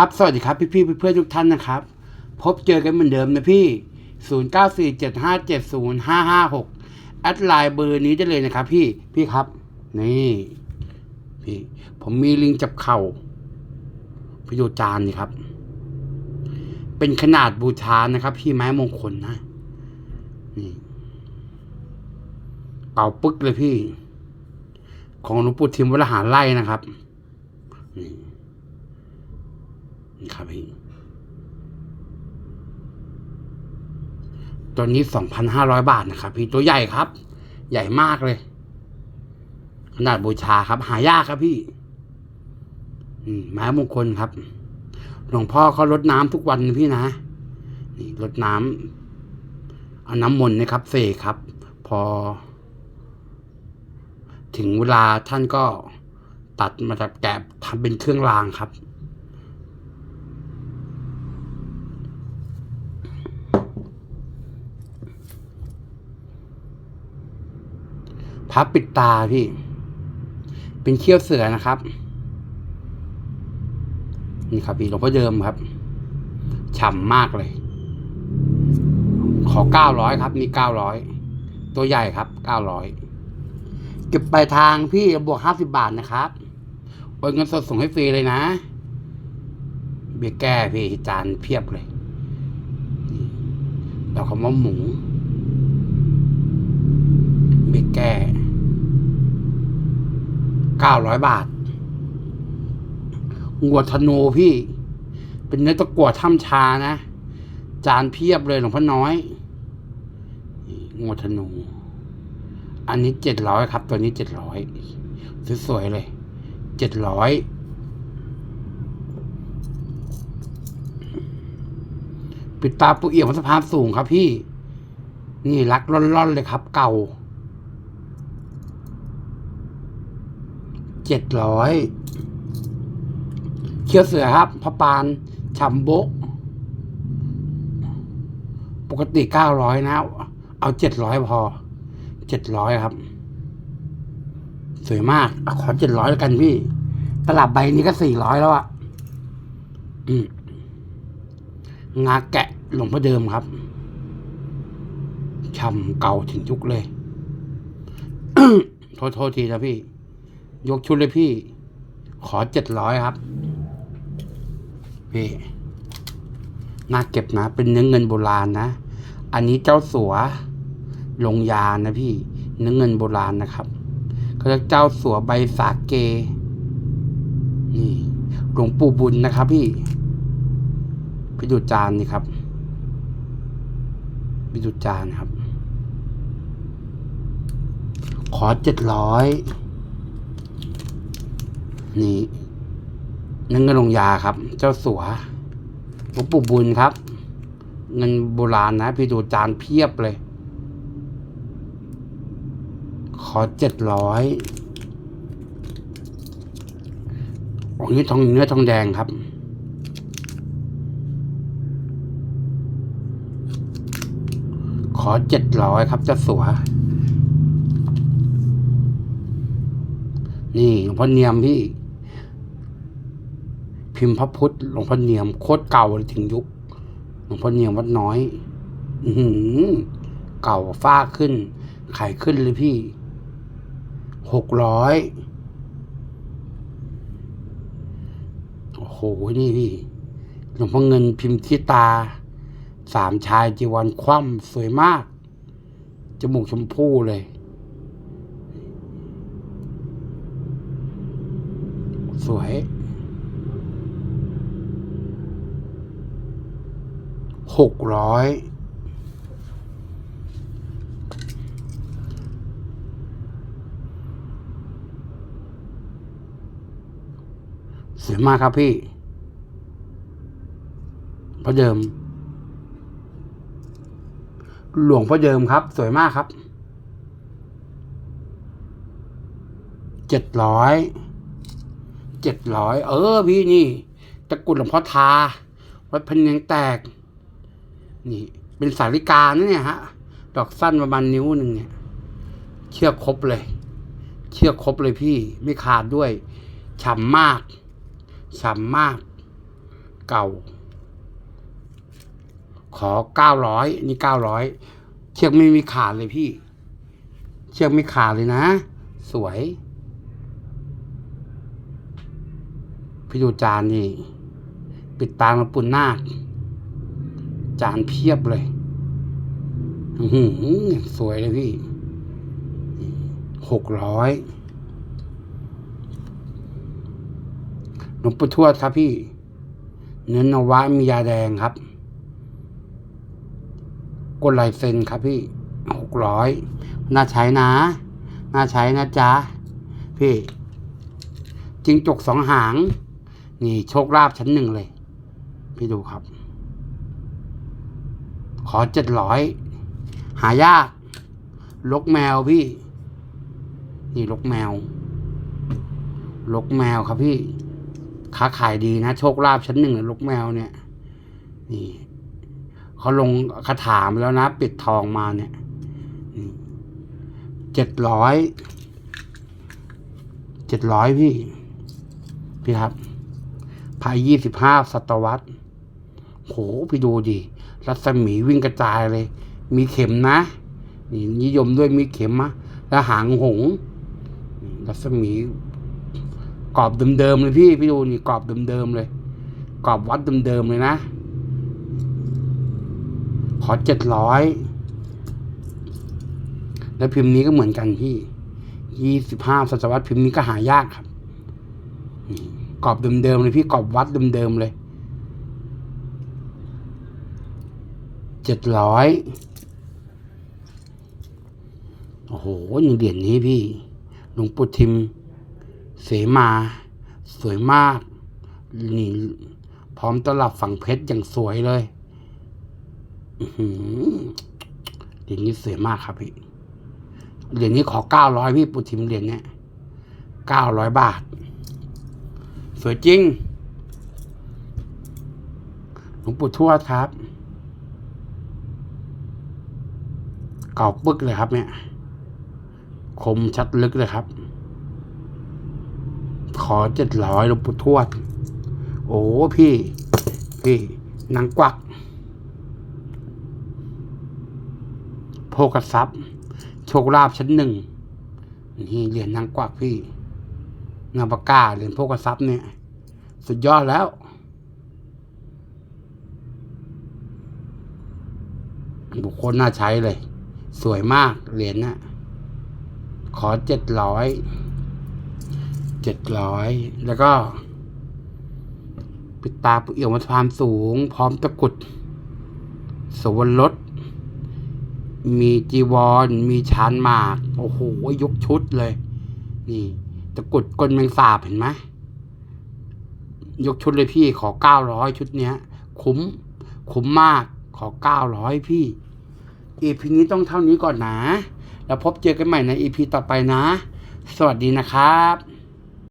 ครับ สวัสดีครับพี่ๆเพื่อนทุกท่านนะครับ พบเจอกันเหมือนเดิมนะพี่ 0947570556 แอดไลน์เบอร์นี้ได้เลยนะครับ พี่พี่ครับ นี่พี่ ผมมีลิงจับเข่าไปดูจานนี่ครับ เป็นขนาดบูชานะครับ พี่ไม้มงคลนะ นี่ เป่าปึ๊กเลยพี่ ของหลวงปู่ทิมวรหารไล่นะครับนี่ นี่ครับพี่ตัวนี้สองพันห้าร้อยบาทนะครับ พี่ตัวใหญ่ครับ ใหญ่มากเลย ขนาดบูชาครับ หายากครับพี่อืมไม้มงคลครับ หลวงพ่อเขารดน้ำทุกวันพี่นะ นี่รดน้ำเอาน้ำมนต์นะครับเสกครับ พอ ถึงเวลาท่านก็ตัดมาจากแกะทำเป็นเครื่องรางครับ พับปิดตาพี่ เป็นเขี้ยวเสือนะครับ นี่ครับพี่หลวงพ่อเดิมครับ ฉ่ำมากเลย ขอเก้าร้อยครับ มีเก้าร้อยตัวใหญ่ครับเก้าร้อยเก็บปลายทางพี่บวกห้าสิบบาทนะครับโอนเงินสดส่งให้ฟรีเลยนะ เบี้ยแก้พี่จานเพียบเลยเราคำว่าหมูเบี้ยแก้ ก้าร้อยบาทงัวธนูพี่ เป็นเนื้อตะกั่วถ้ำชานะ จานเพียบเลยหลวงพ่อน้อยนี่งัวธนู อันนี้เจ็ดร้อยครับ ตัวนี้เจ็ดร้อยสวยๆเลยเจ็ดร้อยปิดตาปูเอี่ยมสะพานสูงครับพี่ นี่รักร่อนๆเลยครับ เก่า เจ็ดร้อยเคี้ยวเสือครับพระปานฉ่ำโบกปกติเก้าร้อยนะ เอาเจ็ดร้อยพอเจ็ดร้อยครับ สวยมากอขอเจ็ดร้อยแล้วกันพี่ ตลับใบนี้ก็สี่ร้อยแล้วอะอืมงาแกะหลวงพ่อเดิมครับช่ำเก่าถึงยุคเลย โทษโทษทีนะพี่ ยกชุดเลยพี่ ขอเจ็ดร้อยครับ พี่น่าเก็บนะ เป็นเนื้อเงินโบราณนะ อันนี้เจ้าสัวลงยานะพี่ เนื้อเงินโบราณนะครับเขาเรียกเจ้าสัวใบสาเก นี่หลวงปู่บุญนะครับ พี่ไปดูจานนี่ครับไปดูจานครับ ขอเจ็ดร้อย นี่เนื้อเงินลงยาครับ เจ้าสัวหลวงปู่บุญครับ เงินโบราณนะ พี่ดูจานเพียบเลย ขอเจ็ดร้อยโอ้ยทองเนื้อทองแดงครับ ขอเจ็ดร้อยครับเจ้าสัว นี่หลวงพ่อเนียมพี่ พิมพ์พระพุทธหลวงพ่อเนียมโคตรเก่าเลยถึงยุคหลวงพ่อเนียมวัดน้อย อืเก่าฟ้าขึ้นไข่ขึ้นเลยพี่หกร้อยโอ้โหนี่พี่หลวงพ่อเงินพิมพ์ที่ตา สามชายจีวันคว่ำสวยมาก จมูกชมพู่เลยสวย หกร้อยสวยมากครับพี่พระเดิม หลวงพ่อเดิมครับ สวยมากครับ เจ็ดร้อย เจ็ดร้อย เออพี่นี่ ตะกุดหลวงพ่อทา วัดพันยังแตก นี่ เป็นสาริกานะเนี่ยฮะ ดอกสั้นประมาณนิ้วหนึ่งเนี่ย เชือกครบเลย เชือกครบเลยพี่ ไม่ขาดด้วย ฉ่ำมาก ฉ่ำมาก เก่า ขอเก้าร้อยนี่เก้าร้อย เชือกไม่มีขาดเลยพี่ เชือกไม่ขาดเลยนะ สวยพี่ดูจานนี่ ปิดตามาปุ่นนาค จานเพียบเลยหือสวยเลยพี่หกร้อยหลวงปู่ทวดครับพี่ เนื้อนวะมียาแดงครับกดลายเซ็นครับพี่หกร้อยน่าใช้นะ น่าใช้นะจ๊ะ พี่จิงจกสองหาง นี่โชคลาภชั้นหนึ่งเลย พี่ดูครับ ขอเจ็ดร้อยหายากลกแมวพี่ นี่ลกแมว ลกแมวครับพี่ค้าขายดีนะโชคลาภชั้นหนึ่งเลยลกแมวเนี่ย นี่เขาลงคาถามแล้วนะ ปิดทองมาเนี่ยเจ็ดร้อยเจ็ดร้อยพี่ พี่ครับภายยี่สิบห้าศตวรรษโหพี่ดูดิ รัศมีวิ่งกระจายเลย มีเข็มนะนี่นิยมด้วยมีเข็มมะแล้วหางหง รัศมีกรอบเดิมๆเลยพี่พี่ดูนี่กรอบเดิมๆเลย กรอบวัดเดิมๆเลยนะ ขอเจ็ดร้อยแล้วพิมพ์นี้ก็เหมือนกันพี่ยี่สิบห้าศตวรรษพิมพ์นี้ก็หายากครับกรอบเดิมๆเลยพี่กรอบวัดเดิมๆเลย เจ็ดร้อยโอ้โหอย่างเหรียญนี้พี่หลวงปู่ทิม เสมา สวยมากนี่พร้อมตลับฝั่งเพชรอย่างสวยเลยเหรียญนี้สวยมากครับพี่เหรียญนี้ขอเก้าร้อยพี่ปุถิมเหรียญเนี้ยเก้าร้อยบาท สวยจริงหลวงปู่ทวดครับ เก่าปึกเลยครับเนี่ย คมชัดลึกเลยครับ ขอเจ็ดร้อยลงปู่ทวด โอ้พี่ พี่นางกวักโภกทรัพย์โชคลาภชั้นหนึ่งนี่เหรียญนางกวักพี่นางปากกาเหรียญโภกทรัพย์เนี่ย สุดยอดแล้วบุคคลน่าใช้เลย สวยมากเหรียญน่ะ ขอเจ็ดร้อยเจ็ดร้อยแล้วก็ปิดตาปุเอี่ยวมัพานสูง พร้อมตะกุดสวรสมีจีวร มีชานหมาก โอ้โห ยกชุดเลย นี่ ตะกุดก้นแมงสาบเห็นไหมยกชุดเลยพี่ขอเก้าร้อยชุดเนี้ย คุ้ม คุ้มมากขอเก้าร้อยพี่ อีพีนี้ต้องเท่านี้ก่อนนะ แล้วพบเจอกันใหม่ในอีพีต่อไปนะ สวัสดีนะครับ